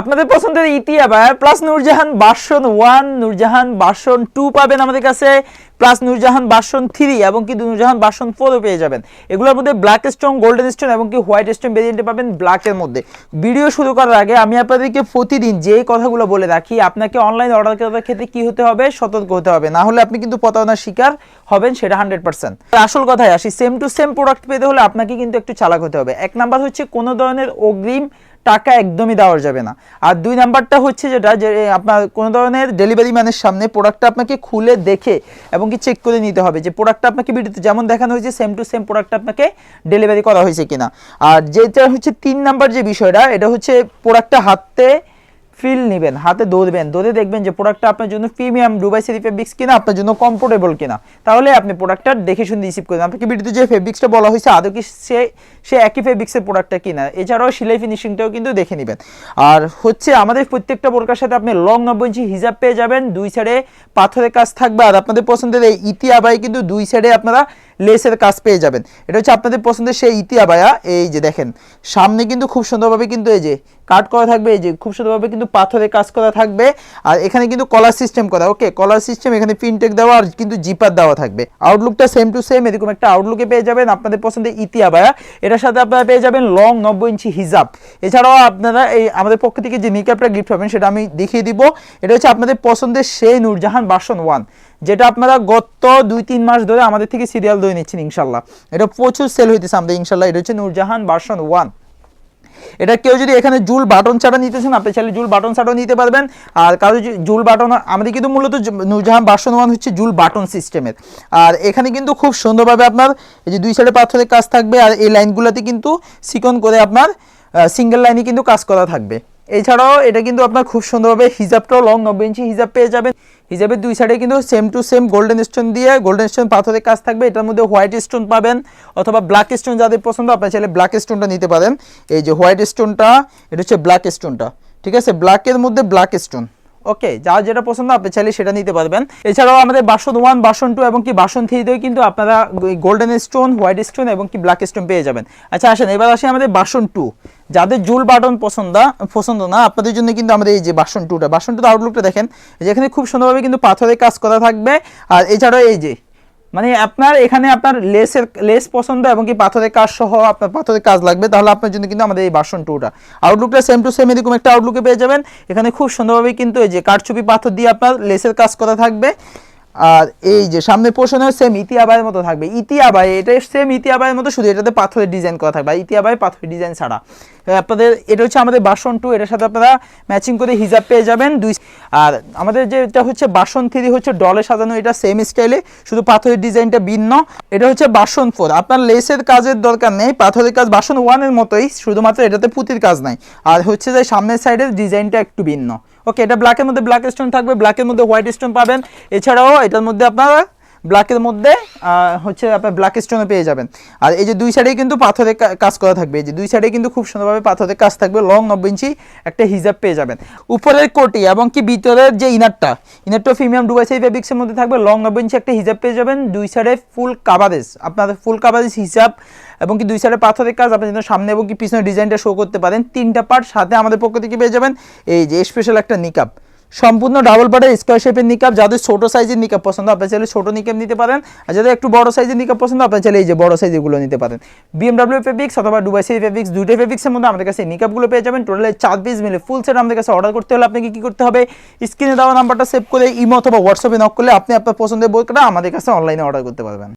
আপনাদের পছন্দের ইতিয়াবার প্লাস নূরজাহান বাসন ওয়ান নূরজাহান বাসন টু পাবেন আমাদের কাছে, প্লাস নূরজাহান বাসন থ্রি এবং কি নূরজাহান বাসন ফোরও পেয়ে যাবেন। এগুলোর মধ্যে ব্ল্যাক স্টোন গোল্ডেন স্টোন এবং কি হোয়াইট স্টোন ভেরিয়েন্টে পাবেন ব্ল্যাকের মধ্যে। ভিডিও শুরু করার আগে আমি আপনাদেরকে প্রতিদিন যে কথাগুলো বলে রাখি, আপনাকে অনলাইন অর্ডার করার ক্ষেত্রে কি হতে হবে? সতর্ক হতে হবে। না হলে আপনি কিন্তু প্রতারণার শিকার হবেন, সেটা হান্ড্রেড পার্সেন্ট আসল কথায় আসি সেম টু সেম প্রোডাক্ট পেতে হলে আপনাকে কিন্তু একটু চালাক হতে হবে। এক নাম্বার হচ্ছে কোনো ধরনের অগ্রিম টাকা একদমই দেওয়া যাবে না। আর দুই নাম্বারটা হচ্ছে যেটা, যে আপনার কোনো ধরনের ডেলিভারি ম্যানের সামনে প্রোডাক্টটা আপনাকে খুলে দেখে এবং কি চেক করে নিতে হবে যে প্রোডাক্টটা আপনাকে ভিডিওতে যেমন দেখানো হয়েছে সেম টু সেম প্রোডাক্টটা আপনাকে ডেলিভারি করা হয়েছে কিনা। আর যেটা হচ্ছে তিন নাম্বার যে বিষয়টা, এটা হচ্ছে প্রোডাক্টটা হাতে ফিল নেবেন, হাতে ধরবেন, ধরে দেখবেন যে প্রোডাক্টটা আপনার জন্য প্রিমিয়াম ডুবাই সেরি ফেব্রিক্স কিনা, আপনার জন্য কমফোর্টেবল কিনা। তাহলে আপনি প্রোডাক্টটা দেখে শুনে রিসিভ করবেন। আপনাকে ভিডিওতে যে ফেব্রিক্সটা বলা হয়েছে, আদৌ কি সে সে একই ফেব্রিক্সের প্রোডাক্টটা কিনা, এছাড়াও সেলাই ফিনিশিংটাও কিন্তু দেখে নেবেন। আর হচ্ছে আমাদের প্রত্যেকটা বোরকার সাথে আপনি লং নব্বই ইঞ্চি হিজাব পেয়ে যাবেন, দুই সাইডে পাথরের কাজ থাকবে, আর আপনাদের পছন্দের এই ইতি আবাই কিন্তু দুই সাইডে আপনারা লেসের কাজ পেয়ে যাবেন। এটা হচ্ছে আপনাদের পছন্দের সেই ইতি আবায়া, এই যে দেখেন, সামনে কিন্তু খুব সুন্দরভাবে কিন্তু এই যে কাট করা থাকবে, এই যে খুব সুন্দরভাবে কিন্তু পাথরে কাজ করা থাকবে। আর এখানে কিন্তু কলার সিস্টেম করা ওকে কলার সিস্টেম এখানে পিনটেক দেওয়া আর কিন্তু জিপার দেওয়া থাকবে। আউটলুকটা সেম টু সেম এরকম একটা আউটলুকে পেয়ে যাবেন আপনাদের পছন্দের ইতি আবায়া এটার সাথে আপনারা পেয়ে যাবেন লং নব্বই ইঞ্চি হিজাব। এছাড়াও আপনারা এই আমাদের পক্ষ থেকে যে নিকাপটা গিফট পাবেন, সেটা আমি দেখিয়ে দিব। এটা হচ্ছে আপনাদের পছন্দের সেই নূরজাহান বাসন ওয়ান যেটা আপনারা গত দুই তিন মাস ধরে আমাদের থেকে সিরিয়াল ধরে নিচ্ছেন, ইনশাল্লাহ। এটা প্রচুর সেল হইতেছে আমাদের, ইনশাল্লাহ। এটা হচ্ছে নূরজাহান বাসন ওয়ান এটা কেউ যদি এখানে জুল বাটন ছাড়া নিতেছেন আপনি চাইলে জুল বাটন ছাড়াও নিতে পারবেন। আর কারও জুল বাটন, আমাদের কিন্তু মূলত নূরজাহান বাসন ওয়ান হচ্ছে জুল বাটন সিস্টেমের। আর এখানে কিন্তু খুব সুন্দরভাবে আপনার এই যে দুই সাইডে পাথরের কাজ থাকবে, আর এই লাইনগুলোতে কিন্তু সিকন করে আপনার সিঙ্গেল লাইনে কিন্তু কাজ করা থাকবে। এছাড়াও এটা কিন্তু আপনার খুব সুন্দরভাবে হিজাবটাও লং নব্বই ইঞ্চি হিজাব পেয়ে যাবেন। হিজাবের দুই সাইডে কিন্তু same to same golden stone দিয়ে গোল্ডেন স্টোন পাথরের কাজ থাকবে। এটার মধ্যে হোয়াইট স্টোন পাবেন অথবা ব্ল্যাক স্টোন যাদের পছন্দ, আপনার চাইলে ব্ল্যাক স্টোনটা নিতে পারেন। এই যে হোয়াইট স্টোনটা এটা হচ্ছে ব্ল্যাক স্টোনটা ঠিক আছে? ব্ল্যাকের মধ্যে ব্ল্যাক স্টোন ওকে যার যেটা পছন্দ, আপনি চাইলে সেটা নিতে পারবেন। এছাড়াও আমাদের বাসন ওয়ান বাসন টু এবং কি বাসন থ্রিতেও কিন্তু আপনারা গোল্ডেন স্টোন হোয়াইট স্টোন এবং কি ব্ল্যাক স্টোন পেয়ে যাবেন। আচ্ছা আসেন, এবার আসি আমাদের বাসন টু যাদের জুল বাটন পছন্দ পছন্দ না, আপনাদের জন্য কিন্তু আমাদের এই যে বাসন টুটা বাসন টুটা আউটলুকটা দেখেন যেখানে খুব সুন্দরভাবে কিন্তু পাথরের কাজ করা থাকবে। আর এছাড়াও এই যে মানে আপনার এখানে আপনার লেসের, লেস পছন্দ এবং কি পাথরের কাজ সহ আপনার পাথরের কাজ লাগবে, তাহলে আপনার জন্য কিন্তু আমাদের এই বাসন টুটা। আউটলুকটা সেম টু সেম এরকম একটা আউটলুকে পেয়ে যাবেন। এখানে খুব সুন্দরভাবে কিন্তু এই যে কাঠচুপি পাথর দিয়ে আপনার লেসের কাজ করা থাকবে। আর এই যে সামনে পোষণেও সেম ইতিহাবাইয়ের মতো থাকবে। ইতিহাবাই, এটা সেম ইতিহাবাইয়ের মতো, শুধু এটাতে পাথরের ডিজাইন করা থাকবে। আর ইতিহাবাই পাথরের ডিজাইন ছাড়া। আপনাদের, এটা হচ্ছে আমাদের বাসন টু এটার সাথে আপনারা ম্যাচিং করে হিজাব পেয়ে যাবেন। দুই, আর আমাদের যেটা হচ্ছে বাসন থ্রি হচ্ছে ডলে সাজানো, এটা সেম স্টাইলে শুধু পাথরের ডিজাইনটা ভিন্ন। এটা হচ্ছে বাসন ফোর আপনার লেসের কাজের দরকার নেই, পাথরের কাজ বাসন ওয়ানের মতোই, শুধুমাত্র এটাতে পুঁতির কাজ নাই। আর হচ্ছে যে সামনের সাইডের ডিজাইনটা একটু ভিন্ন। ওকে এটা ব্ল্যাকের মধ্যে ব্ল্যাক স্টোন থাকবে ব্ল্যাকের মধ্যে হোয়াইট স্টোন পাবেন। এছাড়াও এটার মধ্যে আপনারা ব্ল্যাকের মধ্যে হচ্ছে আপনার ব্ল্যাক স্টোনে পেয়ে যাবেন। আর এই যে দুই সাইডে কিন্তু পাথরের কাজ করা থাকবে। এই যে দুই সাইডে কিন্তু খুব সুন্দরভাবে পাথরের কাজ থাকবে লং নব্বই ইঞ্চি একটা হিজাব পেয়ে যাবেন। উপরের কোটি এবং কি ভিতরের যে ইনারটা ইনারটা ফিমিয়াম ডুবাই সাই ফেব্রিক্সের মধ্যে থাকবে লং নব্বই ইঞ্চি একটা হিজাব পেয়ে যাবেন। দুই সাইডে ফুল কাভারেজ আপনাদের ফুল কাভারেজ হিসাব এবং কি দুই সাইডে পাথরের কাজ, আপনি যেন সামনে এবং কি পিছনে ডিজাইনটা শো করতে পারেন। তিনটা পার্ট সাথে আমাদের পক্ষ থেকে পেয়ে যাবেন। এই যে স্পেশাল একটা নিকাপ সম্পূর্ণ ডাবল পার্টের স্কোয়ার শেপের নিকাপ যাদের ছোট সাইজের নিকাপ পছন্দ, আপনি চাইলে ছোট নিকাপ নিতে পারেন, আর যাদের একটু বড় সাইজের নিকাপ পছন্দ, আপনি চাইলে এই যে বড় সাইজ এগুলো নিতে পারেন। বিএমডাব্লিউ ফেব্রিক্স অথবা ডুবাই সি ফেব্রিক্স দুইটা ফেব্রিক্সের মধ্যে আমাদের কাছে নিকাপগুলো পেয়ে যাবেন। টোটালে চার পিস মিলে ফুল সেট আমাদের কাছে অর্ডার করতে হলে আপনাকে কি করতে হবে? স্ক্রিনে দেওয়া নাম্বারটা সেভ করে ইমো অথবা হোয়াটসঅ্যাপে নক করলে আপনি আপনার পছন্দের বইটা আমাদের কাছে অনলাইনে অর্ডার করতে পারবেন।